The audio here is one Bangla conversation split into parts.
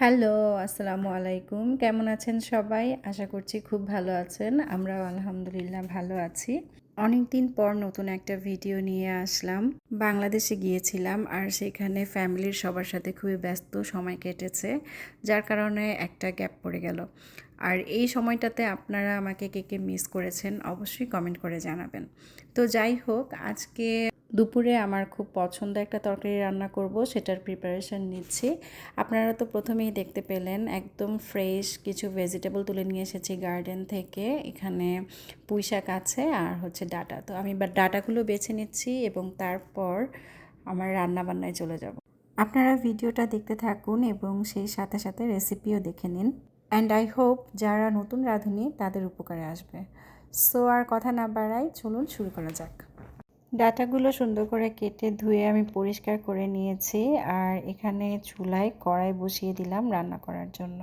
হ্যালো, আসসালামু আলাইকুম। কেমন আছেন সবাই? আশা করছি খুব ভালো আছেন। আমরাও আলহামদুলিল্লাহ ভালো আছি। অনেক দিন পর নতুন একটা ভিডিও নিয়ে আসলাম। বাংলাদেশে গিয়েছিলাম আর সেখানে ফ্যামিলির সবার সাথে খুবই ব্যস্ত সময় কেটেছে, যার কারণে একটা গ্যাপ পড়ে গেল। আর এই সময়টাতে আপনারা আমাকে কে কে মিস করেছেন অবশ্যই কমেন্ট করে জানাবেন। তো যাই হোক, আজকে দুপুরে আমার খুব পছন্দ একটা তরকারি রান্না করব, সেটার প্রিপারেশন নিচ্ছি। আপনারা তো প্রথমেই দেখতে পেলেন, একদম ফ্রেশ কিছু ভেজিটেবল তুলে নিয়ে এসেছি গার্ডেন থেকে। এখানে পুঁই শাক আছে আর হচ্ছে ডাটা। তো আমি ডাটাগুলো বেছে নিচ্ছি এবং তারপর আমার রান্না বান্নায় চলে যাব। আপনারা ভিডিওটা দেখতে থাকুন এবং সেই সাথে সাথে রেসিপিও দেখে নিন। অ্যান্ড আই হোপ যারা নতুন রাঁধুনি তাদের উপকারে আসবে। সো আর কথা না বাড়াই, চলুন শুরু করা যাক। ডাটাগুলো সুন্দর করে কেটে ধুয়ে আমি পরিষ্কার করে নিয়েছি আর এখানে চুলায় কড়াই বসিয়ে দিলাম রান্না করার জন্য।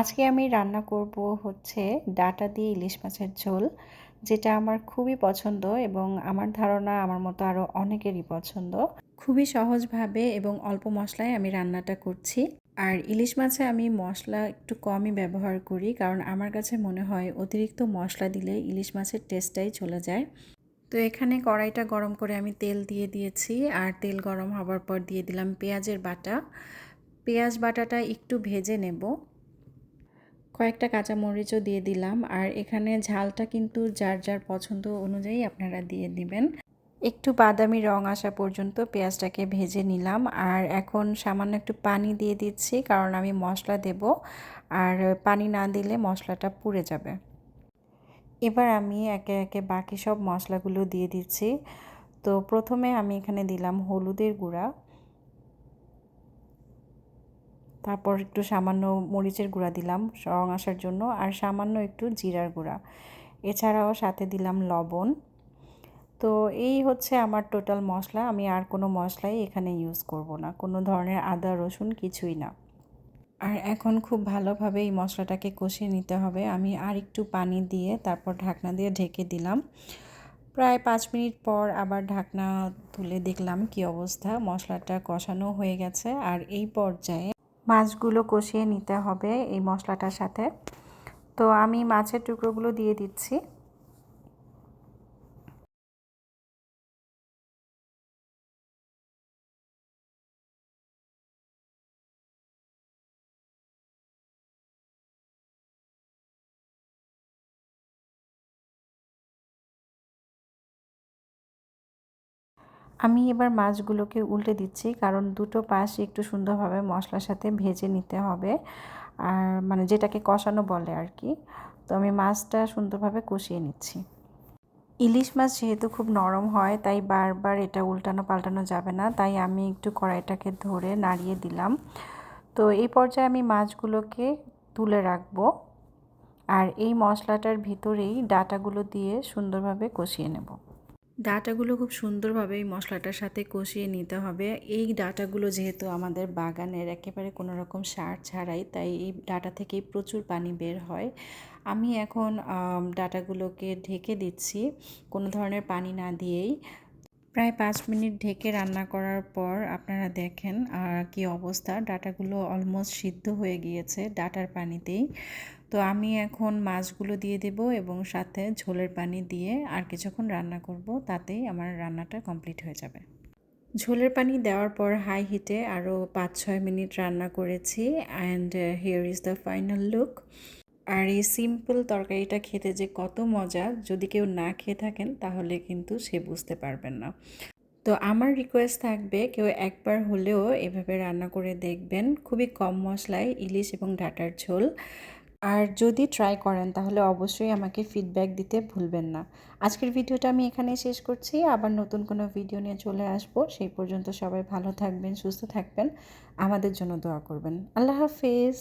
আজকে আমি রান্না করব হচ্ছে ডাটা দিয়ে ইলিশ মাছের ঝোল, যেটা আমার খুবই পছন্দ এবং আমার ধারণা আমার মতো আরও অনেকেরই পছন্দ। খুবই সহজভাবে এবং অল্প মশলায় আমি রান্নাটা করছি। আর ইলিশ মাছে আমি মশলা একটু কমই ব্যবহার করি, কারণ আমার কাছে মনে হয় অতিরিক্ত মশলা দিলে ইলিশ মাছের টেস্টটাই চলে যায়। তো এখানে কড়াইটা গরম করে আমি তেল দিয়ে দিয়েছি আর তেল গরম হবার পর দিয়ে দিলাম পেঁয়াজের বাটা। পেঁয়াজ বাটাটা একটু ভেজে নেব। কয়েকটা কাঁচামরিচও দিয়ে দিলাম আর এখানে ঝালটা কিন্তু যার যার পছন্দ অনুযায়ী আপনারা দিয়ে দিবেন। একটু বাদামি রং আসা পর্যন্ত পেঁয়াজটাকে ভেজে নিলাম আর এখন সামান্য একটু পানি দিয়ে দিচ্ছি কারণ আমি মশলা দেব। আর পানি না দিলে মশলাটা পুড়ে যাবে। এবার আমি একে একে বাকি সব মশলাগুলো দিয়ে দিচ্ছি। তো প্রথমে আমি এখানে দিলাম হলুদের গুঁড়া। তারপর একটু সামান্য মরিচের গুঁড়া দিলাম রং আসার জন্য, আর সামান্য একটু জিরার গুঁড়া। এছাড়াও সাথে দিলাম লবণ। তো এই হচ্ছে আমার টোটাল মশলা, আমি আর কোনো মশলাই এখানে ইউজ করব না। কোনো ধরনের আদা, রসুন কিছুই না। আর এখন খুব ভালোভাবে এই মশলাটাকে কষিয়ে নিতে হবে। আমি আর একটু পানি দিয়ে তারপর ঢাকনা দিয়ে ঢেকে দিলাম। প্রায় পাঁচ মিনিট পর আবার ঢাকনা তুলে দেখলাম কি অবস্থা। মশলাটা কষানো হয়ে গেছে। আর এই পর্যায়ে মাছগুলো কষিয়ে নিতে হবে এই মশলাটার সাথে। তো আমি মাছের টুকরোগুলো দিয়ে দিচ্ছি। আমি এবার মাছগুলোকে উল্টে দিচ্ছি, কারণ দুটো পাশ একটু সুন্দরভাবে মশলার সাথে ভেজে নিতে হবে। আর মানে যেটাকে কষানো বলে আর কি। তো আমি মাছটা সুন্দরভাবে কষিয়ে নিচ্ছি। ইলিশ মাছ যেহেতু খুব নরম হয়, তাই বারবার এটা উল্টানো পাল্টানো যাবে না। তাই আমি একটু কড়াইটাকে ধরে নাড়িয়ে দিলাম। তো এই পর্যায়ে আমি মাছগুলোকে তুলে রাখব। আর এই মশলাটার ভিতরেই ডাটাগুলো দিয়ে সুন্দরভাবে কষিয়ে নেব। ডাটাগুলো খুব সুন্দরভাবে এই মশলাটার সাথে কষিয়ে নিতে হবে। এই ডাটাগুলো যেহেতু আমাদের বাগানের একেবারে কোনো রকম সার ছাড়াই, তাই এই ডাটা থেকেই প্রচুর পানি বের হয়। আমি এখন ডাটাগুলোকে ঢেকে দিচ্ছি কোনো ধরনের পানি না দিয়েই। প্রায় পাঁচ মিনিট ঢেকে রান্না করার পর আপনারা দেখেন কি অবস্থা। ডাটাগুলো অলমোস্ট সিদ্ধ হয়ে গিয়েছে ডাটার পানিতেই। তো আমি এখন মাছগুলো দিয়ে দেব এবং সাথে ঝোলের পানি দিয়ে আর কিছুক্ষণ রান্না করব, তাতেই আমার রান্নাটা কমপ্লিট হয়ে যাবে। ঝোলের পানি দেওয়ার পর হাই হিটে আরও পাঁচ ছয় মিনিট রান্না করেছি and here is the final look আর এই সিম্পল তরকারিটা খেতে যে কত মজা, যদি কেউ না খেয়ে থাকেন তাহলে কিন্তু সে বুঝতে পারবেন না। তো আমার রিকোয়েস্ট থাকবে কেউ একবার হলেও এভাবে রান্না করে দেখবেন, খুবই কম মশলায় ইলিশ এবং ডাটার ঝোল। আর যদি ট্রাই করেন, তাহলে অবশ্যই আমাকে ফিডব্যাক দিতে ভুলবেন না। আজকের ভিডিওটা আমি এখানেই শেষ করছি। আবার নতুন কোনো ভিডিও নিয়ে চলে আসব। সেই পর্যন্ত সবাই ভালো থাকবেন, সুস্থ থাকবেন। আমাদের জন্য দোয়া করবেন। আল্লাহ হাফেজ।